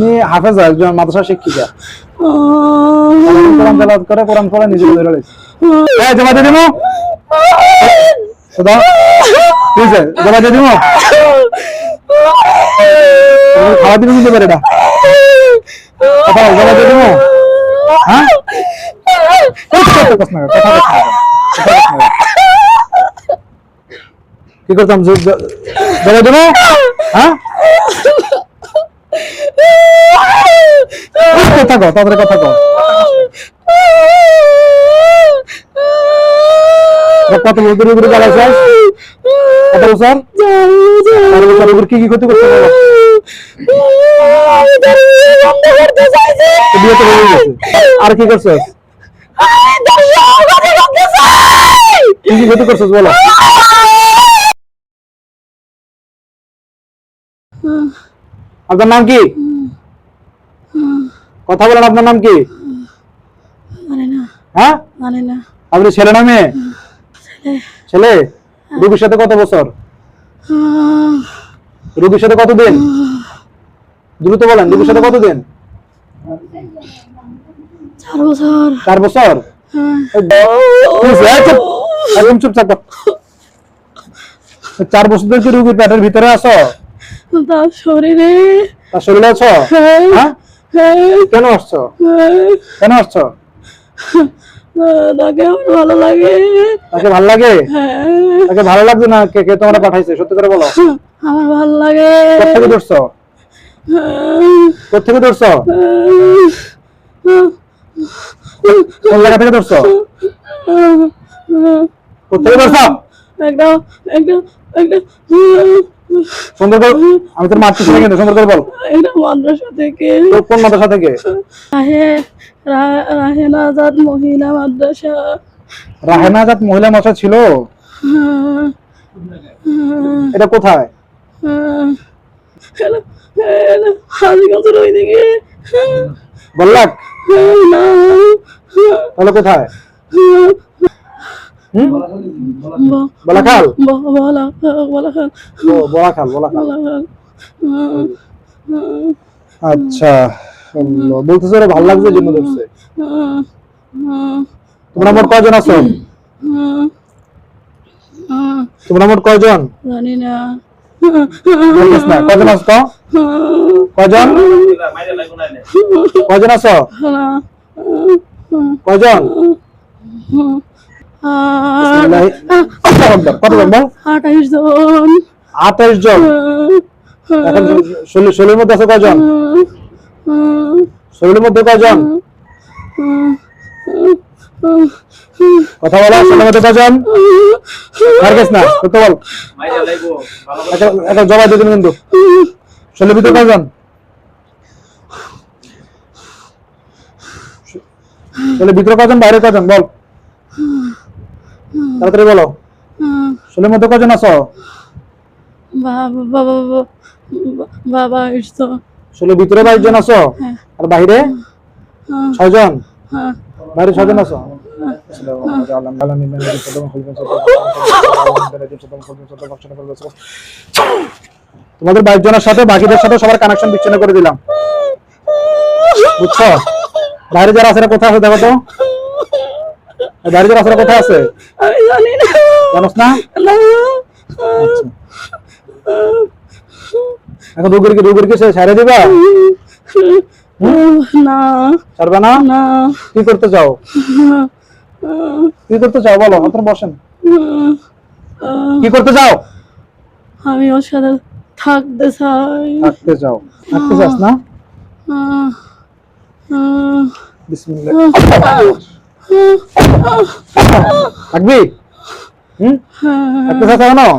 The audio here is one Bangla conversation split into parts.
উনি হাফেজ একজন মাদ্রাসা শিক্ষিকা। কোরআন তেলাওয়াত করে, কোরআন পড়ে, নিজে ধরে রয়েছে এই, জমা দিয়ে দিমু? সদা ঠিক আছে জমা দিয়ে দিমু? খাওয়া দিবে দিতে পারে না। কথা বল, জমা দিয়ে দিমু? হ্যাঁ? কি করতাম জমা দেবো হ্যাঁ? কথা কও তাড়াতাড়ি কথা কও। কত বছর উপরে চালাইছ কত বছর চার বছর কি কি ক্ষতি করতে পারো আর কি করছিস কি কি ক্ষতি করছিস বলো। আপনার নাম কি? কথা বলেন আপনার নাম কি? হ্যাঁ? আপনি ছেলে না মেয়ে? ছেলে। রুগীর সাথে কত বছর? রুগীর সাথে কত দিন দ্রুত বলেন রুগীর সাথে কত দিন চার বছর। চার বছর? হ্যাঁ। এই চুপ, এই চুপ, একদম চুপ থাকো চার বছর ধরে কি রুগীর পেটের ভিতরে আছো? তার শরীরে তার শরীরে আছো? হ্যাঁ, হ্যাঁ। হ্যাঁ, কেন আসছো? কেন আসছো? তাকে আমার ভালো লাগে। তাকে ভালো লাগে? হ্যাঁ, তাকে ভালো লাগবে না? কে কে তোমরা পাঠাইছে? সত্যি করে বলো। আমার ভালো লাগে। কোথেকে ধরছো? কোথেকে ধরছো? কোন জায়গা থেকে ধরছো? কোথেকে ধরছো? একটা একটা একটা সুন্দর করে আমি তোর মারতেছি না কিন্তু সুন্দর করে বল। একটা মাদ্রাসা থেকে। কোন মাদ্রাসা থেকে? রাহে রাহেন আজাদ মহিলা মাদ্রাসা। রাহেনা আজাদ মহিলা মাদ্রাসা ছিল? এটা কোথায়? হাজিগঞ্জের বললাক? তাহলে কোথায়? বলাখাল? বলাখাল বলাখাল। আচ্ছা বলতেছে ওরা ভালো লাগছে, জন্য ধরছে। তোমরা মোট কয়জন আছো? তোমরা মোট কয়জন? জানি না কজন আছো কজন কজন আছো? কজন আঠাইশ জন। জন? এখন মধ্যে আছে কয়জন? শরীরের মধ্যে কয়জন? কথা বলো শরীরের মধ্যে কয়জন? না কত বল। একটা জবাব দিয়ে দিন কিন্তু। শরীরের ভিতরে কয়জন? ভিতরে কয়জন বাইরে কয়জন? বল। তাড়াতাড়ি বলো। শরীরের মধ্যে কয়জন আছো? বাবা বাবা বাবা এসছো শরীরের ভিতরে বাইশ জন আছো? হ্যাঁ। আর বাইরে? ছয়জন হ্যাঁ। বাইরে ছয়জন আছো? তোমাদের বাইশ জনের সাথে বাকিদের সাথে সবার কানেকশন বিচ্ছিন্ন করে দিলাম। বুঝছ? বাইরে যারা আছে কোথায় আছে দেখো তো। আছে কোথায় আছে? আমি জানি না। জানোস না? আচ্ছা। এখন সে ছেড়ে দিবা? না। ছাড়বে না? না। কি করতে চাও? কি করতে চাও বলো আপনারা বসেন। কি করতে চাও? আমি ওর সাথে থাকতে চাই। থাকতে চাও। থাকতে চাস না? বিসমিল্লাহ। থাকবি? হুম? চাস এখনও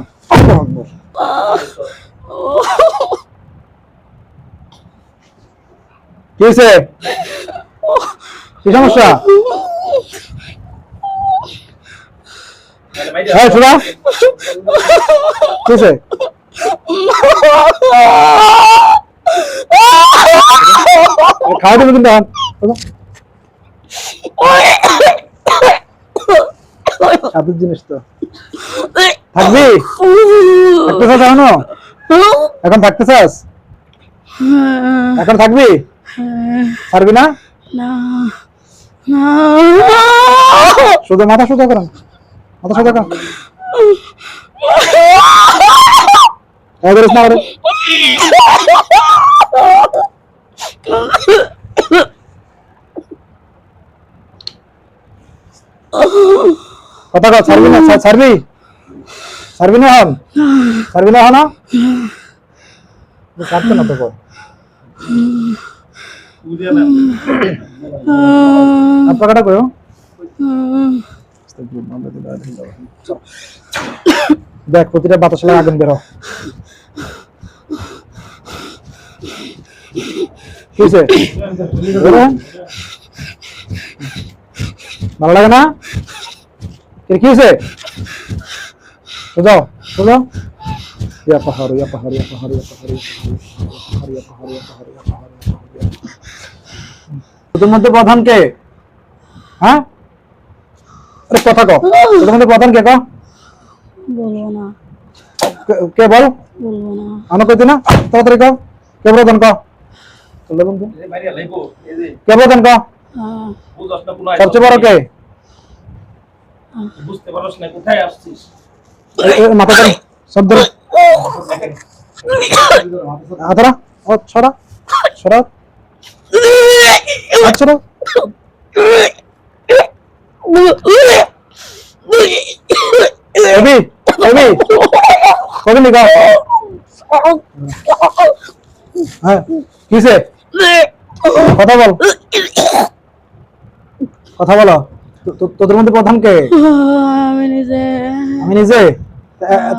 কি হয়েছে? কি সমস্যা? হ্যাঁ হয়েছে? খাওয়া দেবে কিন্তু। সাপের জিনিস তো। থাকবি? থাকতে চাস এখনও এখন থাকতে চাস এখন থাকবি? পারবি না? শুধু মাথা সোজা করেন মাথা সোজা করেন না ওরে। কথা কর ছাড়বি না, ছাড়- ছাড়বি? ছাড়বি না হন ছাড়বি না হন না দেখ, প্রতিটা বাতাস লাগে আগুন বেরো। কি। भाला लगे ना देखिए से सुनो सुनो या पहाड़ या पहाड़ या पहाड़ या पहाड़ या पहाड़ या पहाड़ या पहाड़ या पहाड़ या पहाड़ या पहाड़ या पहाड़ या पहाड़ या पहाड़ या पहाड़ या पहाड़ या पहाड़ या पहाड़ या पहाड़ या पहाड़ बोलो ना बोलो ना आनो कहते ना तो तेरे को क्या बोलो तन का बोलो बंदू क्या बोलो तन का हाँ সবচেয়ে বড় কে? বুঝতে পারছ না কোথায় আসছিস? মাথা ধরো সব ধরো। হাতরা ও ছড়া ছড়া ছড়া এবি এবি কবে নিকা হ্যাঁ কিসে? কথা বল। কথা বলো। তোদের মধ্যে প্রধান কে? আমি নিজে। আমি নিজে?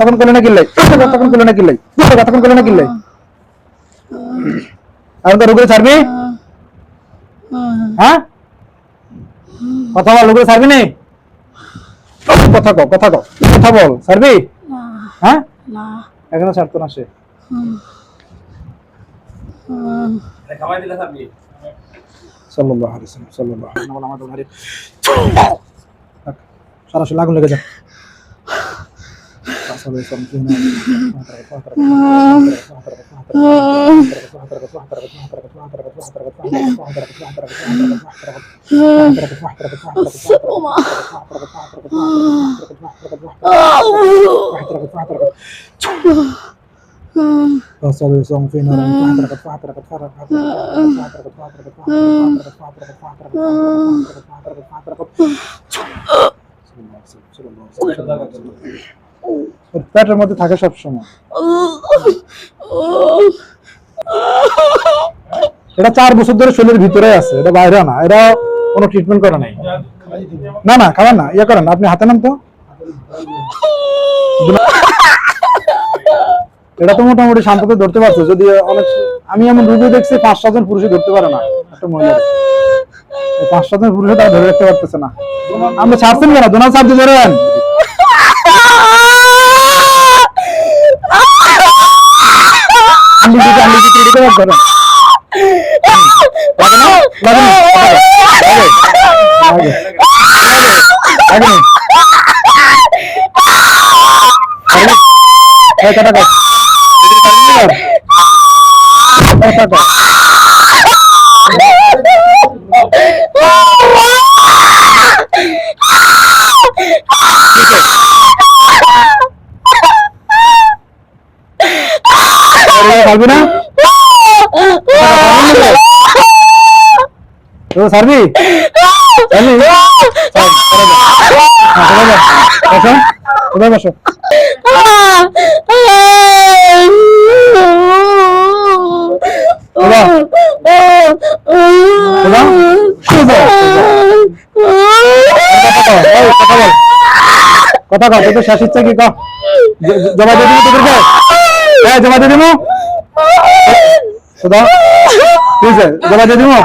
তখন করলে না কিনলাই তখন করলে না কিনলাই তখন করলে না কিনলাই এখন তো রুগরে ছাড়বি? হ্যাঁ? কথা বল রুগরে ছাড়বি নি? কথা কও কথা কও কথা বল ছাড়বি? না। হ্যাঁ? না। এখনও ছাড়তো না সে। খাওয়াই দিলে আপনি sallallahu alaihi wasallam sallallahu alaihi wasallam nama nama tuhan hari sarah sih lagu lagi aja sallallahu alaihi wasallam Allah হুম, فصلوا في نار فاحترقت فاحترقت فاحترقت فاحترقت فاحترقت পেটের মধ্যে থাকে সব সময় এটা চার বছর ধরে শরীরের ভিতরে আছে এটা বাইরে না এটা কোনো ট্রিটমেন্ট করে নাই না না খাবেন না ইয়ে করেন আপনি হাতে নেন তো এটা তো মোটামুটি শান্ততে ধরতে পারছে যদি অনেক আমি এমন রুগী দেখছি পাঁচ সাতজন পুরুষে ধরতে পারে না একটা মহিলা পাঁচ সাতজন পুরুষে তারা ধরে রাখতে পারতেছে না আমরা ছাড়ছেন কেন দোনাল সাহায্য ধরেন আন্ডি 잠깐. 가구나? 너 사람이 아! 사람이 아! 자, 들어가. 자, 들어가. 가서 그 들어가셔. কথা কও তো শেষ ইচ্ছা কি কও? জমা দিয়ে দিবো তোদেরকে? হ্যাঁ জমা দিয়ে দিবো। ঠিক আছে, জমা দিয়ে দিবো।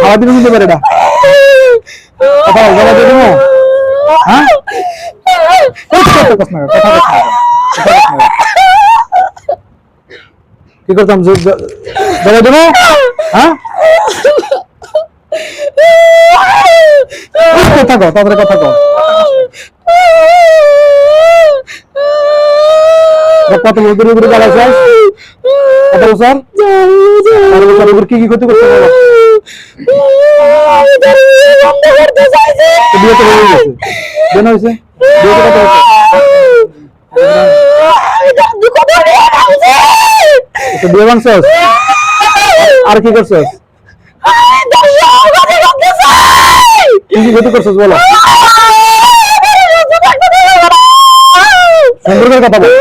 খাওয়া দিবি কিন্তু বেড়েটা কথা জমা দিয়ে দিবো। হ্যাঁ? কি করতাম? জমা দেবো? হ্যাঁ? কথা কও তাড়াতাড়ি কথা কও। কত উপরে জ্বালাইছিস কত বছর চার বছর কি কি করতে বলো। তো বিয়ে তো হয়ে কেন হয়েছে? কত আর কি করছস? কি কি ক্ষতি করছস বলো সুন্দর করে কথা বল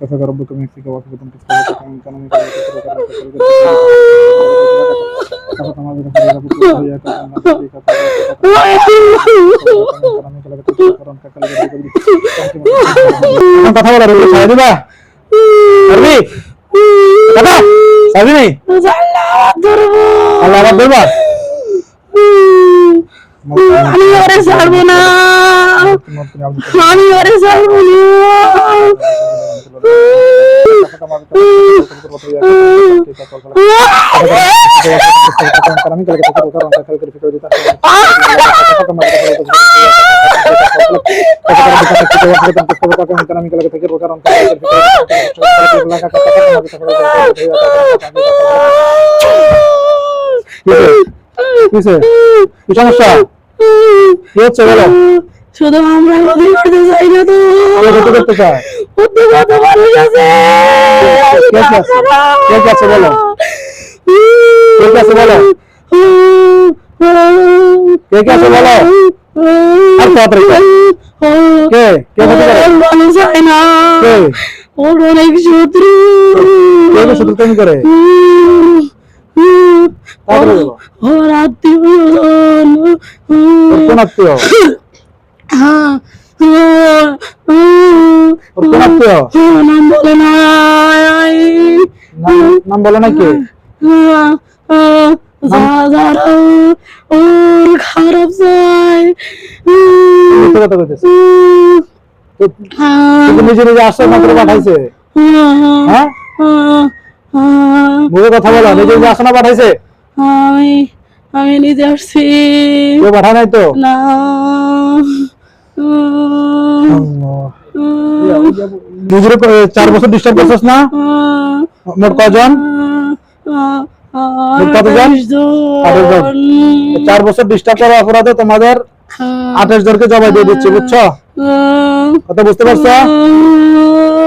كفى ربك من يكفيك وكفى تسقط كان كان من كفى كما بك في ربك وياك কথা বলা রবি ছাড়া দিবা রবি কথা সাবি নেই আল্লাহ আবার দেবা আমি ওরে ছাড়বো না আমি ওরে ছাড়বো কিসে কি সমস্যা? কি হচ্ছে বলো। শুধু আমরা ক্ষতি করতে চাই না তো। ক্ষতি করতে চায় বুদ্ধি কত মানুষ আছে কে কে আছে? কে কে আছে বলো? কে কে আছে বলো? কে কে আছে বলো? আর তাড়াতাড়ি কর। কে? কে ক্ষতি করে মানুষ হয় না। কে? ওর অনেক শত্রু। কে শুধু তুমি করে? ওর আত্মীয় ওর কোন আত্মীয় ওর কোন আত্মীয় নাম বলে না নাম- বলে না কে? যারা খারাপ কথা কইতেছে কিন্তু নিজে নিজে আসছে মাত্র পাঠাইছে। হ্যাঁ। মুখে কথা বলো নিজে নিজে আসনা পাঠাইছে। আমি আমি নিজে আসছি। কেউ পাঠায় নাই তো? না। নিজের চার বছর ডিস্টার্ব করছিস না? মোট কজন? কতজন? চার বছর ডিস্টার্ব করার অপরাধে তোমাদের আঠাশ জনকে জবাই দিয়ে দিচ্ছে বুঝছ? কথা বুঝতে পারছ?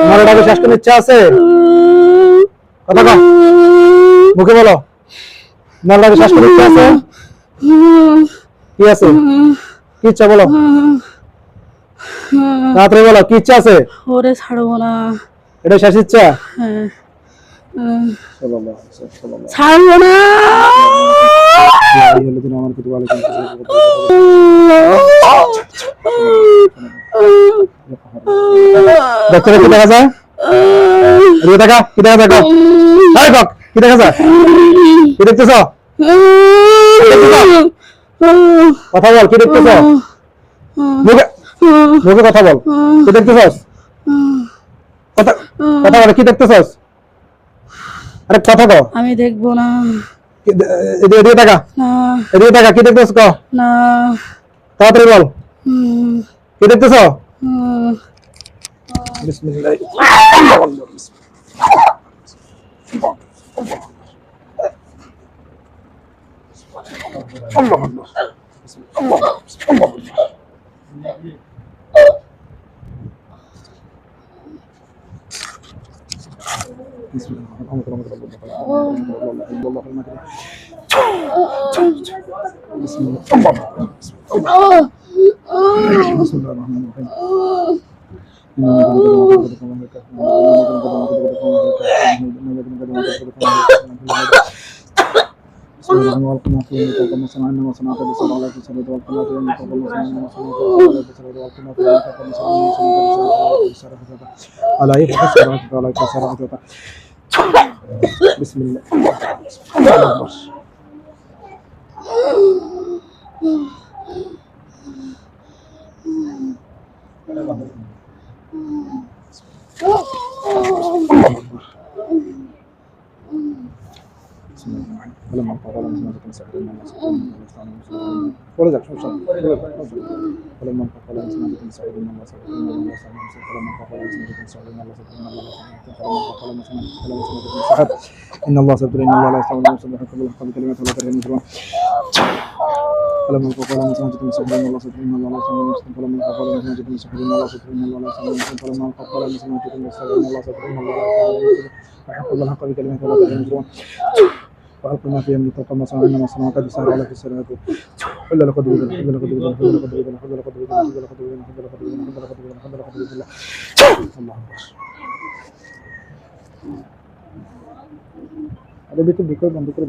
তোমার এটাকে শেষ করার ইচ্ছা আছে? কথা মুখে বলো। তোমার এটাকে শেষ করার আছে? কি আছে? কি ইচ্ছা বলো? তাড়াতাড়ি বলো কি ইচ্ছা আছে? ওরে ছাড়বো না এটা শেষ ইচ্ছা? হ্যাঁ। ছাড়বো না আমার কিছু ভালো বাচ্চারা কি দেখা যায়? এদিকে দেখা কি দেখা দেখো? হাই কক কি দেখা যায়? কি দেখতেছ? কথা বল কি দেখতেছ? মুখে মুখে কথা বল। কি দেখতেছস কথা কথা বল কি দেখতেছস আরে কথা কও। আমি দেখব না। কি- এদিকে দেখা না। এদিকে দেখা কি দেখতেছ ক না। তাড়াতাড়ি বল। কি দেখতেছ? بسم الله الله الله الله الله الله الله الله الله الله بسم الله الرحمن الرحيم سنة سكرنا বলে যাক সমস্যা فلما انتقل عثمان بن سعود من الله سبحانه وتعالى فلما انتقل عثمان بن سعود من الله سبحانه وتعالى فلما انتقل عثمان فلما انتقل عثمان بن سعود ان الله سبحانه وتعالى ان الله لا يستعمل المسلم ان الله سبحانه كلمات ولا كره المسلمون فلما انتقل عثمان بن سعود من الله سبحانه وتعالى فلما انتقل عثمان فلما انتقل عثمان بن سعود من الله سبحانه وتعالى فلما انتقل عثمان بن سعود من الله سبحانه وتعالى فلما انتقل عثمان بن سعود من الله سبحانه وتعالى ان الله حق بكلمات ولا كره المسلمون وألق ما فيها من تلقى المصانع إنما صنع قد سار على في السنوات حل لقد وذن حل لقد وذن حل لقد وذن حل لقد وذن حل لقد وذن حل لقد وذن حل لقد وذن حل لقد وذن الله أكبر. هذا بيت بكرة بكرة